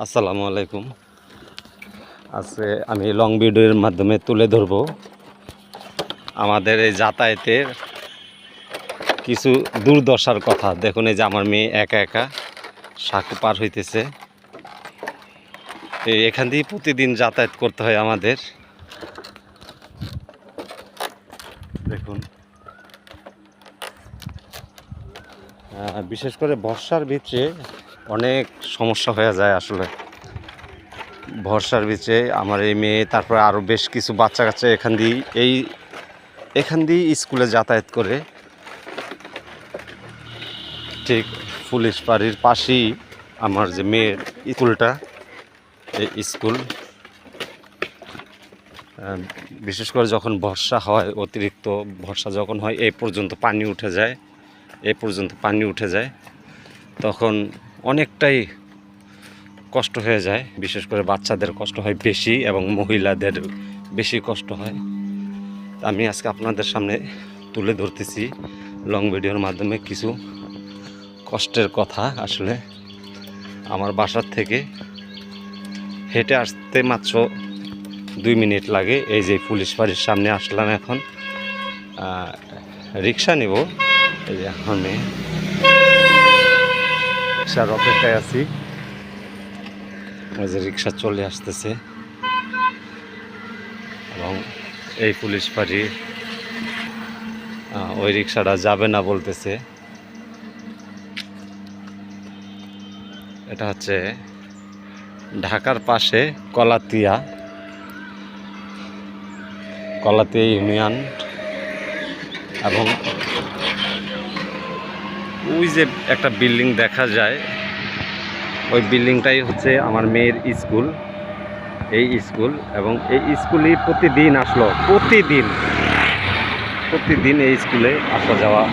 আসসালামু আলাইকুম। আজকে আমি লং ভিডিওর মাধ্যমে তুলে ধরব। আমাদের এই যাতায়াতের কিছু দুর্দশার কথা। দেখুন এই যে আমার মেয়ে একা একা সাঁকু পার হইতেছে। এই এখান দিয়ে প্রতিদিন যাতায়াত করতে হয় আমাদের। দেখুন। বিশেষ করে বর্ষার ভিতরে অনেক সমস্যা হয়ে যায় আসলে। ভরসার ভিতরে আমার এই মেয়ে, তারপরে আরও বেশ কিছু বাচ্চা কাচ্চা এখান দিয়ে, এই, এখান দিয়ে স্কুলে যাতায়াত করে। ঠিক পুলিশ বাড়ির পাশেই আমার যে মেয়ের স্কুলটা, এই স্কুল। বিশেষ করে যখন বর্ষা হয়, অতিরিক্ত বর্ষা যখন হয়, এই পর্যন্ত পানি উঠে যায়। এই পর্যন্ত পানি উঠে যায়। তখন অনেকটাই কষ্ট হয়ে যায়। বিশেষ করে বাচ্চাদের কষ্ট হয় বেশি এবং মহিলাদের বেশি কষ্ট হয়। আমি আজকে আপনাদের সামনে তুলে ধরতেছি লং ভিডিওর মাধ্যমে কিছু কষ্টের কথা। আসলে আমার বাসার থেকে হেঁটে আসতে মাত্র দুই মিনিট লাগে। এই যে পুলিশ বাড়ির সামনে আসলাম এখন। রিক্সা নিব। এই যে এখন রিক্সার অপেক্ষায় আছি। যে রিক্সা চলে আসতেছে। এবং এই পুলিশ পাড়ি ওই রিক্সাটা যাবে না বলতেছে। এটা হচ্ছে ঢাকার পাশে কলাতিয়া। কলাতিয়া ইউনিয়ন। এবং ওই যে একটা বিল্ডিং দেখা যায়, ওই বিল্ডিংটাই হচ্ছে আমার মেয়ের স্কুল। এই স্কুল এবং এই স্কুলেই প্রতিদিন আসলো, প্রতিদিন প্রতিদিন এই স্কুলে আসা যাওয়া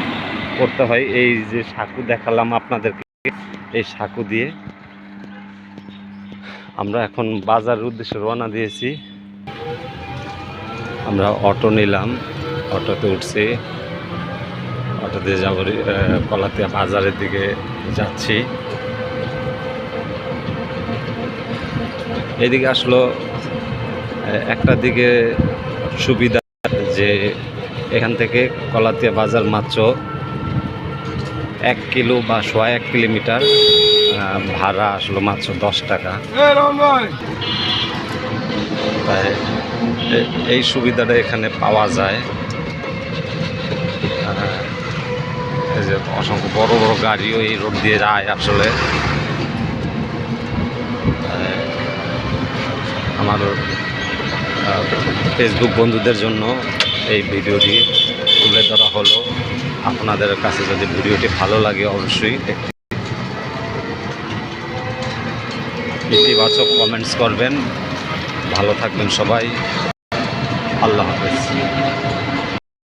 করতে হয়। এই যে সাঁকু দেখালাম আপনাদেরকে, এই সাঁকু দিয়ে আমরা এখন বাজারের উদ্দেশ্যে রওনা দিয়েছি। আমরা অটো নিলাম, অটোতে উঠছি। অটোতে যাব কলাতিয়া বাজারের দিকে যাচ্ছি। এদিকে আসলো একটা দিকে সুবিধা যে এখান থেকে কলাতিয়া বাজার মাত্র এক কিলো বা সোয়া এক কিলোমিটার ভাড়া আসলো মাত্র দশ টাকা। তাই এই সুবিধাটা এখানে পাওয়া যায়। এই যে অসংখ্য বড় বড় গাড়িও এই রোড দিয়ে যায় আসলে। আমার ফেসবুক বন্ধুদের জন্য এই ভিডিওটি তুলে ধরা হলো। আপনাদের কাছে যদি ভিডিওটি ভালো লাগে অবশ্যই একটি ইতিবাচক কমেন্টস করবেন। ভালো থাকবেন সবাই। আল্লাহ হাফেজ।